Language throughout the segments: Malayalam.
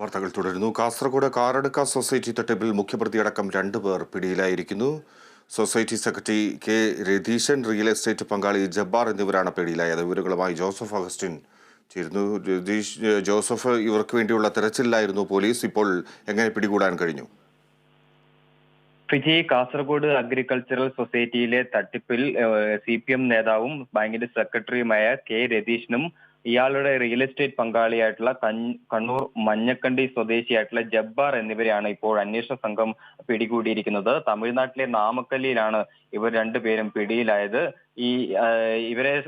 വാർത്തകൾ തുടരുന്നു. കാസർഗോഡ് കാറടുക്ക സൊസൈറ്റി തട്ടിപ്പിൽ മുഖ്യപ്രതിയടക്കം രണ്ടുപേർ പിടിയിലായിരിക്കുന്നു. Society secretary K Ratheeshan real estate പങ്കാളി ജബ്ബാർ എന്നിവരാണ് പിടിയിലായത്. വിവരങ്ങളുമായി ജോസഫ് അഗസ്റ്റിൻ ചേരുന്നു. രതീഷ് ജോസഫ് ഇവർക്ക് വേണ്ടിയുള്ള തെരച്ചിലായിരുന്നു പോലീസ്. ഇപ്പോൾ എങ്ങനെ പിടികൂടാൻ കഴിഞ്ഞു? ഫിജി കാസർഗോഡ് അഗ്രികൾച്ചറൽ സൊസൈറ്റിയിലെ തട്ടിപ്പിൽ സി പി എം നേതാവും ബാങ്കിന്റെ സെക്രട്ടറിയുമായ കെ രതീഷിനും ഇയാളുടെ റിയൽ എസ്റ്റേറ്റ് പങ്കാളിയായിട്ടുള്ള കണ്ണൂർ മഞ്ഞക്കണ്ടി സ്വദേശിയായിട്ടുള്ള ജബ്ബാർ എന്നിവരെയാണ് ഇപ്പോൾ അന്വേഷണ സംഘം പിടികൂടിയിരിക്കുന്നത്. തമിഴ്നാട്ടിലെ നാമക്കല്ലിയിലാണ് ഇവർ രണ്ടുപേരും പിടിയിലായത്. ഈ ഇവരെ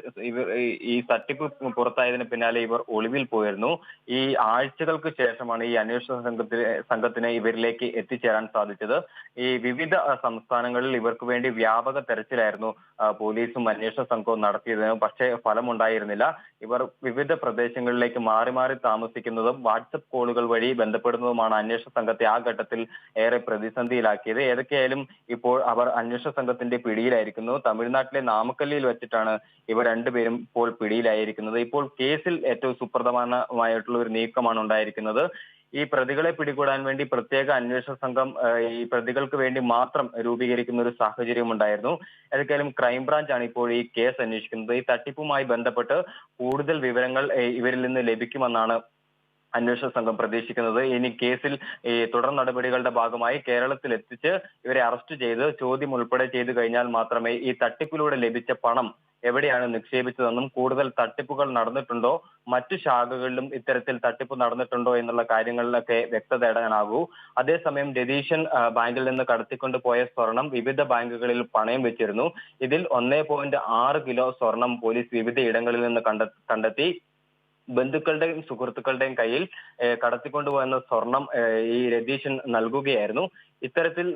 ഈ- തട്ടിപ്പ് പുറത്തായതിന് പിന്നാലെ ഇവർ ഒളിവിൽ പോയിരുന്നു. ഈ ആഴ്ചകൾക്ക് ശേഷമാണ് ഈ അന്വേഷണ സംഘത്തിന് സംഘത്തിന് ഇവരിലേക്ക് എത്തിച്ചേരാൻ സാധിച്ചത്. ഈ വിവിധ സംസ്ഥാനങ്ങളിൽ ഇവർക്ക് വേണ്ടി വ്യാപക തെരച്ചിലായിരുന്നു പോലീസും അന്വേഷണ സംഘവും നടത്തിയത് പക്ഷേ ഫലമുണ്ടായിരുന്നില്ല. ഇവർ വിവിധ പ്രദേശങ്ങളിലേക്ക് മാറി മാറി താമസിക്കുന്നതും വാട്സപ്പ് കോളുകൾ വഴി ബന്ധപ്പെടുന്നതുമാണ് അന്വേഷണ സംഘത്തെ ആ ഘട്ടത്തിൽ ഏറെ പ്രതിസന്ധിയിലാക്കിയത്. ഏതൊക്കെയായാലും ഇപ്പോൾ അവർ അന്വേഷണ സംഘത്തിന്റെ പിടിയിലായിരിക്കുന്നു. തമിഴ്നാട്ടിലെ നാമക്കല്ലിയിൽ വെച്ചിട്ടാണ് ഇവർ രണ്ടുപേരും ഇപ്പോൾ പിടിയിലായിരിക്കുന്നത്. ഇപ്പോൾ കേസിൽ ഏറ്റവും സുപ്രധാനമായിട്ടുള്ള ഒരു നീക്കമാണ് ഉണ്ടായിരിക്കുന്നത്. ഈ പ്രതികളെ പിടികൂടാൻ വേണ്ടി പ്രത്യേക അന്വേഷണ സംഘം ഈ പ്രതികൾക്ക് വേണ്ടി മാത്രം രൂപീകരിക്കുന്ന ഒരു സാഹചര്യം ഉണ്ടായിരുന്നു. ഏതൊക്കെയാലും ക്രൈംബ്രാഞ്ച് ആണ് ഇപ്പോൾ ഈ കേസ് അന്വേഷിക്കുന്നത്. ഈ തട്ടിപ്പുമായി ബന്ധപ്പെട്ട് കൂടുതൽ വിവരങ്ങൾ ഇവരിൽ നിന്ന് ലഭിക്കുമെന്നാണ് അന്വേഷണ സംഘം പ്രതീക്ഷിക്കുന്നത്. ഇനി കേസിൽ ഈ തുടർ നടപടികളുടെ ഭാഗമായി കേരളത്തിൽ എത്തിച്ച് ഇവരെ അറസ്റ്റ് ചെയ്ത് ചോദ്യം ഉൾപ്പെടെ ചെയ്തു കഴിഞ്ഞാൽ മാത്രമേ ഈ തട്ടിപ്പിലൂടെ ലഭിച്ച പണം എവിടെയാണ് നിക്ഷേപിച്ചതെന്നും കൂടുതൽ തട്ടിപ്പുകൾ നടന്നിട്ടുണ്ടോ മറ്റു ശാഖകളിലും ഇത്തരത്തിൽ തട്ടിപ്പ് നടന്നിട്ടുണ്ടോ എന്നുള്ള കാര്യങ്ങളിലൊക്കെ വ്യക്തത ഇടാനാകൂ അതേസമയം രതീശൻ ബാങ്കിൽ നിന്ന് കടത്തിക്കൊണ്ട് പോയ സ്വർണം വിവിധ ബാങ്കുകളിൽ പണയം വെച്ചിരുന്നു. ഇതിൽ ഒന്നേ കിലോ സ്വർണം പോലീസ് വിവിധ ഇടങ്ങളിൽ നിന്ന് കണ്ടെത്തി. ബന്ധുക്കളുടെയും സുഹൃത്തുക്കളുടെയും കയ്യിൽ കടത്തിക്കൊണ്ടുപോകുന്ന സ്വർണം ഈ രതീശൻ നൽകുകയായിരുന്നു. ഇത്തരത്തിൽ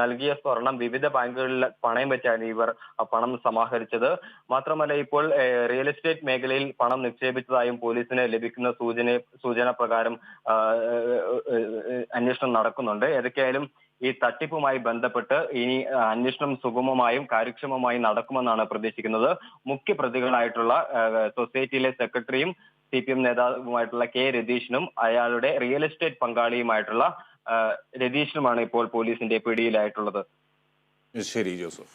നൽകിയ സ്വർണം വിവിധ ബാങ്കുകളിൽ പണയം വെച്ചാണ് ഇവർ പണം സമാഹരിച്ചത്. മാത്രമല്ല ഇപ്പോൾ റിയൽ എസ്റ്റേറ്റ് മേഖലയിൽ പണം നിക്ഷേപിച്ചതായും പോലീസിന് ലഭിക്കുന്ന സൂചന സൂചന പ്രകാരം അന്വേഷണം നടക്കുന്നുണ്ട്. ഏതൊക്കെയായാലും ഈ തട്ടിപ്പുമായി ബന്ധപ്പെട്ട് ഇനി അന്വേഷണം സുഗമമായും കാര്യക്ഷമമായും നടക്കുമെന്നാണ് പ്രതീക്ഷിക്കുന്നത്. മുഖ്യ പ്രതികളായിട്ടുള്ള സൊസൈറ്റിയിലെ സെക്രട്ടറിയും സി പി എം നേതാവുമായിട്ടുള്ള കെ രതീഷിനും അയാളുടെ റിയൽ എസ്റ്റേറ്റ് പങ്കാളിയുമായിട്ടുള്ള രതീഷിനുമാണ് ഇപ്പോൾ പോലീസിന്റെ പിടിയിലായിട്ടുള്ളത്. ശരി ജോസഫ്.